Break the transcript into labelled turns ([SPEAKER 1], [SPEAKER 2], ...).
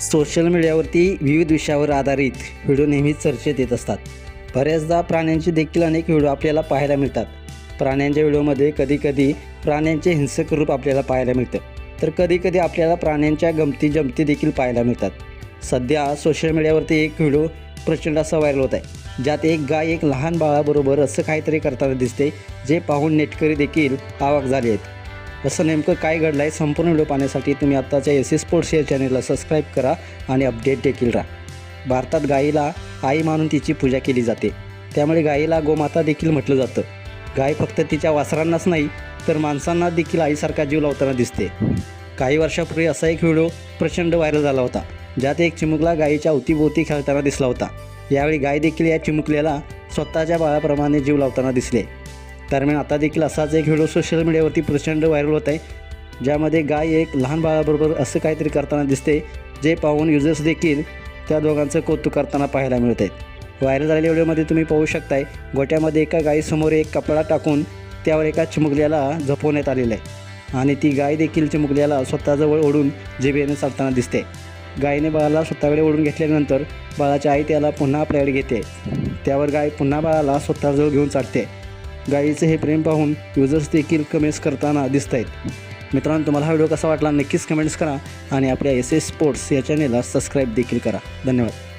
[SPEAKER 1] Social मीडियावरती विविध विषयावर आधारित व्हिडिओ नेहमीच चर्चेत येत असतात. बऱ्याचदा प्राण्यांचे देखील अनेक व्हिडिओ आपल्याला पाहायला मिळतात. प्राण्यांच्या व्हिडिओमध्ये कधीकधी प्राण्यांचे हिंसक रूप आपल्याला पाहायला मिळतं. तर कधीकधी आपल्याला प्राण्यांच्या गमती जमती देखील पाहायला मिळतात. सध्या सोशल मीडियावरती एक व्हिडिओ प्रचंड असा व्हायरल होत आहे. ज्यात एक गाय एक लहान बाळाबरोबर असं काहीतरी करताना दिसते जे पाहून नेटकरी देखील आवाक झाले आहेत. असं नेमकं काय घडलं आहे संपूर्ण व्हिडिओ पाहण्यासाठी तुम्ही आत्ताच्या एस सी स्पोर्ट्स या चॅनेलला सबस्क्राईब करा आणि अपडेट देखील राहा. भारतात गायीला आई मानून तिची पूजा केली जाते. त्यामुळे गायीला गोमाता देखील म्हटलं जातं. गाय फक्त तिच्या वासरांनाच नाही तर माणसांना देखील आईसारखा जीव लावताना दिसते. काही वर्षापूर्वी असा एक व्हिडिओ प्रचंड व्हायरल झाला होता ज्यात एक चिमुकला गायीच्या अवतीभोवती खेळताना दिसला होता. यावेळी गाय देखील या चिमुकल्याला स्वतःच्या बाळाप्रमाणे जीव लावताना दिसले. दरम्यान आता देखील असाच एक व्हिडिओ सोशल मीडियावरती प्रचंड व्हायरल होत आहे ज्यामध्ये गाय एक लहान बाळाबरोबर असं काहीतरी करताना दिसते जे पाहून युजर्स देखील त्या दोघांचं कौतुक करताना पाहायला मिळत आहेत. व्हायरल झालेल्या व्हिडिओमध्ये तुम्ही पाहू शकताय गोट्यामध्ये एका गायीसमोर एक कपडा टाकून त्यावर एका चिमुकल्याला झपवण्यात आलेलं आहे आणि ती गाय देखील चिमुकल्याला स्वतःजवळ ओढून जिभेने चालताना दिसते. गायीने बाळाला स्वतःकडे ओढून घेतल्यानंतर बाळाची आई त्याला पुन्हा आपल्याकडे घेते. त्यावर गाय पुन्हा बाळाला स्वतःजवळ घेऊन चालते. गायीचं हे प्रेम पाहून युजर्स देखील कमेंट्स करताना दिसत आहेत मित्रांनो तुम्हाला हा व्हिडिओ कसा वाटला नक्कीच कमेंट्स करा आणि आपल्या एस एस स्पोर्ट्स या चॅनेलला सबस्क्राईब देखील करा. धन्यवाद.